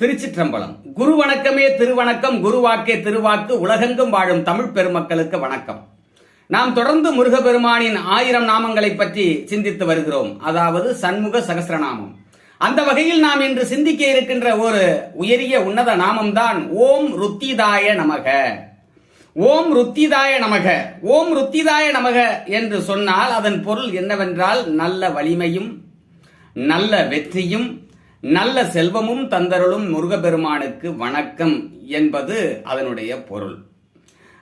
திருச்சிற்றம்பலம். குரு வணக்கமே திருவணக்கம் குருவாக்கே திருவாக்கு உலகெங்கும் வாழும் தமிழ் பெருமக்களுக்கு வணக்கம். நாம் தொடர்ந்து முருகப்பெருமானின் ஆயிரம் நாமங்களை பற்றி சிந்தித்து வருகிறோம். அதாவது சண்முக சகசிரநாமம். அந்த வகையில் நாம் இன்று சிந்திக்க இருக்கின்ற ஒரு உயரிய உன்னத நாமம்தான் ஓம் ருத்திதாய நமக. ஓம் ருத்திதாய நமக. ஓம் ருத்திதாய நமக என்று சொன்னால் அதன் பொருள் என்னவென்றால் நல்ல வலிமையும் நல்ல வெற்றியும் நல்ல செல்வமும் தந்தருளும் முருகப்பெருமானுக்கு வணக்கம் என்பது அதனுடைய பொருள்.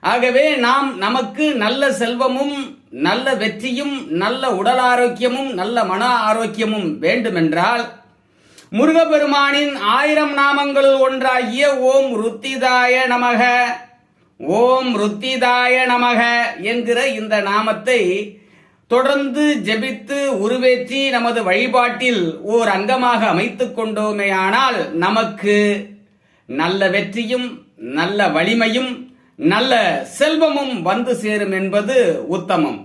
ஆகவே நாம் நமக்கு நல்ல செல்வமும் நல்ல வெற்றியும் நல்ல உடல் ஆரோக்கியமும் நல்ல மன ஆரோக்கியமும் வேண்டுமென்றால் முருகப்பெருமானின் ஆயிரம் நாமங்களுள் ஒன்றாகிய ஓம் ருத்திதாய நமக ஓம் ருத்திதாய நமக என்கிற இந்த நாமத்தை தொடர்ந்து ஜெபித்து உருவேற்றி நமது வழிபாட்டில் ஓர் அங்கமாக அமைத்துக் கொண்டோமேயானால் நமக்கு நல்ல வெற்றியும் நல்ல வலிமையும் நல்ல செல்வமும் வந்து சேரும் என்பது உத்தமம்.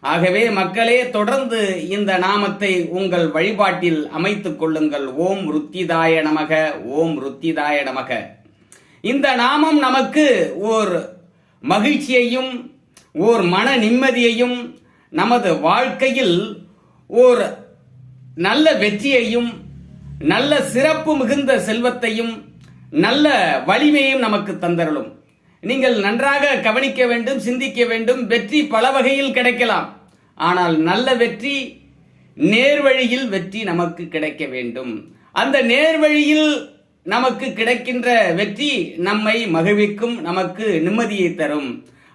ஆகவே மக்களே தொடர்ந்து இந்த நாமத்தை உங்கள் வழிபாட்டில் அமைத்துக் கொள்ளுங்கள். ஓம் ருத்திதாய நமக ஓம் ருத்திதாய நமக. இந்த நாமம் நமக்கு ஓர் மகிழ்ச்சியையும் ஓர் மன நிம்மதியையும் நமது வாழ்க்கையில் ஓர் நல்ல வெற்றியையும் நல்ல சிறப்பு மிகுந்த செல்வத்தையும் நல்ல வலிமையும் நமக்கு தந்தருளும். நீங்கள் நன்றாக கவனிக்க வேண்டும் சிந்திக்க வேண்டும் வெற்றி பல வகையில் கிடைக்கலாம். ஆனால் நல்ல வெற்றி நேர்வழியில் வெற்றி நமக்கு கிடைக்க வேண்டும். அந்த நேர்வழியில் நமக்கு கிடைக்கின்ற வெற்றி நம்மை மகிழ்விக்கும் நமக்கு நிம்மதியை தரும்.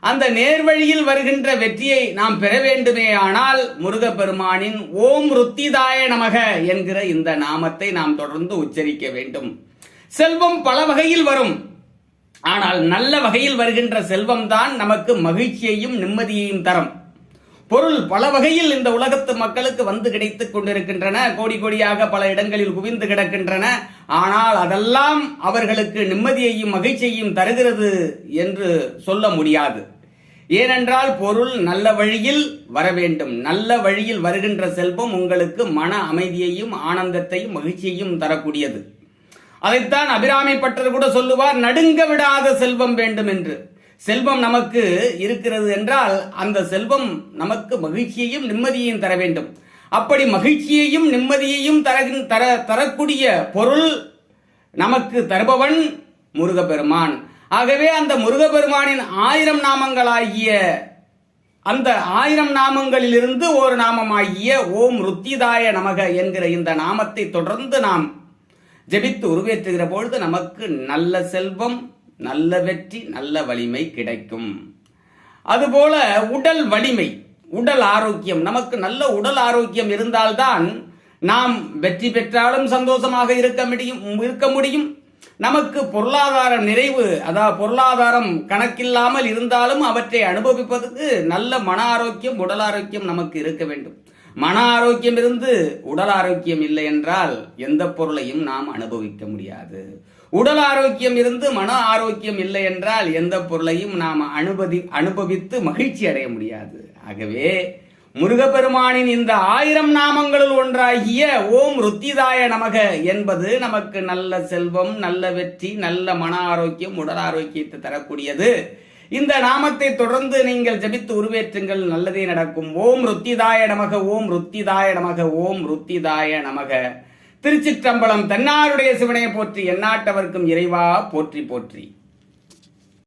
அந்த நேர்வழியில் வருகின்ற வெற்றியை நாம் பெற வேண்டுமே ஆனால் முருகப்பெருமானின் ஓம் ருத்திதாய நமக என்கிற இந்த நாமத்தை நாம் தொடர்ந்து உச்சரிக்க வேண்டும். செல்வம் பல வகையில் வரும். ஆனால் நல்ல வகையில் வருகின்ற செல்வம் தான் நமக்கு மகிழ்ச்சியையும் நிம்மதியையும் தரும். பொருள் பல வகையில் இந்த உலகத்து மக்களுக்கு வந்து கிடைத்துக் கொண்டிருக்கின்றன. கோடி கோடியாக பல இடங்களில் குவிந்து கிடக்கின்றன. ஆனால் அதெல்லாம் அவர்களுக்கு நிம்மதியையும் மகிழ்ச்சியையும் தருகிறது என்று சொல்ல முடியாது. ஏனென்றால் பொருள் நல்ல வழியில் வர வேண்டும். நல்ல வழியில் வருகின்ற செல்வம் உங்களுக்கு மன அமைதியையும் ஆனந்தத்தையும் மகிழ்ச்சியையும் தரக்கூடியது. அதைத்தான் அபிராமி பட்டர் கூட சொல்லுவார் நடுங்க விடாத செல்வம் வேண்டும் என்று. செல்வம் நமக்கு இருக்கிறது என்றால் அந்த செல்வம் நமக்கு மகிழ்ச்சியையும் நிம்மதியையும் தர வேண்டும். அப்படி மகிழ்ச்சியையும் நிம்மதியையும் தர தர தரக்கூடிய பொருள் நமக்கு தருபவன் முருகப்பெருமான். ஆகவே அந்த முருகப்பெருமானின் ஆயிரம் நாமங்களாகிய அந்த ஆயிரம் நாமங்களிலிருந்து ஒரு நாமமாகிய ஓம் ருத்திதாய நமக என்கிற இந்த நாமத்தை தொடர்ந்து நாம் ஜெபித்து உருவேற்றுகிற பொழுது நமக்கு நல்ல செல்வம் நல்ல வெற்றி நல்ல வலிமை கிடைக்கும். அதுபோல உடல் வலிமை உடல் ஆரோக்கியம். நமக்கு நல்ல உடல் ஆரோக்கியம் இருந்தால்தான் நாம் வெற்றி பெற்றாலும் சந்தோஷமாக இருக்க முடியும் இருக்க முடியும். நமக்கு பொருளாதார நிறைவு அதாவது பொருளாதாரம் கணக்கில்லாமல் இருந்தாலும் அவற்றை அனுபவிப்பதற்கு நல்ல மன ஆரோக்கியம் உடல் ஆரோக்கியம் நமக்கு இருக்க வேண்டும். மன ஆரோக்கியம் இருந்து உடல் ஆரோக்கியம் இல்லை என்றால் எந்த பொருளையும் நாம் அனுபவிக்க முடியாது. உடல் ஆரோக்கியம் இருந்து மன ஆரோக்கியம் இல்லை என்றால் எந்த பொருளையும் நாம் அனுபவி அனுபவித்து மகிழ்ச்சி அடைய முடியாது. ஆகவே முருகப்பெருமானின் இந்த ஆயிரம் நாமங்களுள் ஒன்றாகிய ஓம் ருத்திதாய நமக என்பது நமக்கு நல்ல செல்வம் நல்ல வெற்றி நல்ல மன ஆரோக்கியம் உடல் ஆரோக்கியத்தை தரக்கூடியது. இந்த நாமத்தை தொடர்ந்து நீங்கள் ஜபித்து உருவேற்றுங்கள். நல்லதே நடக்கும். ஓம் ருத்திதாய நமக ஓம் ருத்திதாய நமக ஓம் ருத்திதாய நமக. திருச்சிற்றம்பலம் தன்னாருடைய சிவனையை போற்றி எந்நாட்டவர்க்கும் இறைவா போற்றி போற்றி.